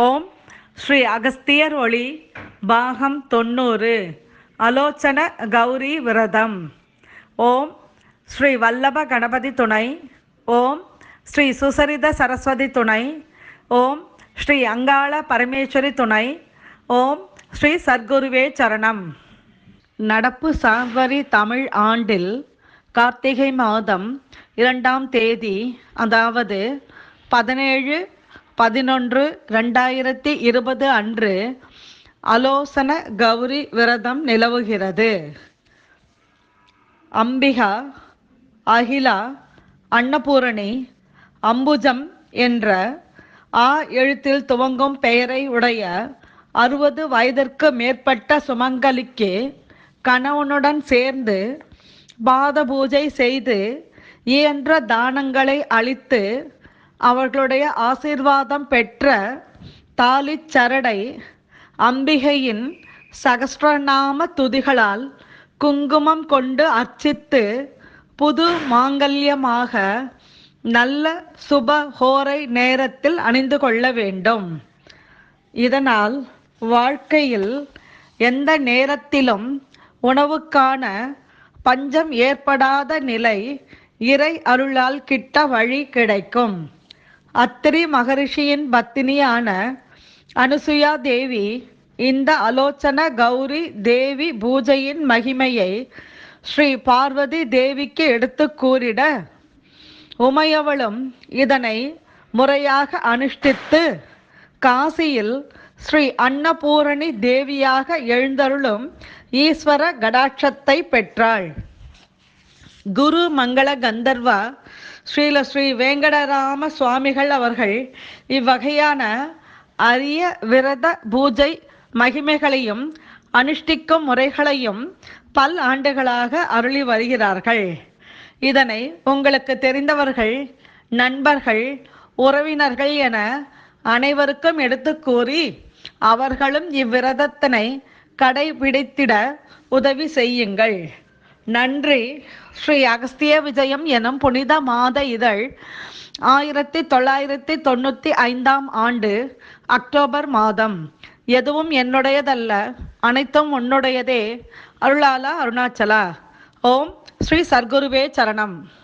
ஓம் ஸ்ரீ அகஸ்தியர் ஒளி பாகம் தொண்ணூறு அலோச்சன கௌரி விரதம். ஓம் ஸ்ரீ வல்லப கணபதி துணை ஓம் ஸ்ரீ சுசரித சரஸ்வதி துணை ஓம் ஸ்ரீ அங்காள பரமேஸ்வரி துணை ஓம் ஸ்ரீ சத்குருவே சரணம். நடப்பு சார்வரி தமிழ் ஆண்டில் கார்த்திகை மாதம் இரண்டாம் தேதி அதாவது பதினேழு பதினொன்று ரெண்டாயிரத்தி இருபது அன்று அலோசன கௌரி விரதம் நிலவுகிறது. அம்பிகா அகிலா அன்னபூரணி அம்புஜம் என்ற ஆ எழுத்தில் துவங்கும் பெயரை உடைய அறுபது வயதிற்கு மேற்பட்ட சுமங்கலிக்கு கணவனுடன் சேர்ந்து பாத பூஜை செய்து இயன்ற தானங்களை அளித்து அவர்களுடைய ஆசீர்வாதம் பெற்ற தாலிச் சரடை அம்பிகையின் சகஸ்ரநாம துதிகளால் குங்குமம் கொண்டு அர்ச்சித்து புது மாங்கல்யமாக நல்ல சுப ஹோரை நேரத்தில் அணிந்து கொள்ள வேண்டும். இதனால் வாழ்க்கையில் எந்த நேரத்திலும் உணவுக்கான பஞ்சம் ஏற்படாத நிலை இறை அருளால் கிட்ட வழி கிடைக்கும். அத்திரி மகரிஷியின் பத்தினியான அனுசுயா தேவி இந்த அலோச்சன கௌரி தேவி பூஜையின் மகிமையை ஸ்ரீ பார்வதி தேவிக்கு எடுத்து கூறிட உமையவளும் இதனை முறையாக அனுஷ்டித்து காசியில் ஸ்ரீ அன்னபூரணி தேவியாக எழுந்தருளும் ஈஸ்வர கடாட்சத்தை பெற்றாள். குரு மங்கள கந்தர்வா ஸ்ரீல ஸ்ரீ வேங்கடராம சுவாமிகள் அவர்கள் இவ்வகையான அரிய விரத பூஜை மகிமைகளையும் அனுஷ்டிக்கும் முறைகளையும் பல் ஆண்டுகளாக அருளி வருகிறார்கள். இதனை உங்களுக்கு தெரிந்தவர்கள் நண்பர்கள் உறவினர்கள் என அனைவருக்கும் எடுத்து கூறி அவர்களும் இவ்விரதத்தினை கடைபிடித்திட உதவி செய்யுங்கள். நன்றி. ஸ்ரீ அகஸ்திய விஜயம் எனும் புனித மாத இதழ் ஆயிரத்தி தொள்ளாயிரத்தி தொண்ணூற்றி ஐந்தாம் ஆண்டு அக்டோபர் மாதம். எதுவும் என்னுடையதல்ல அனைத்தும் உன்னுடையதே. அருளாலா அருணாச்சலா. ஓம் ஸ்ரீ சர்க்குருவே சரணம்.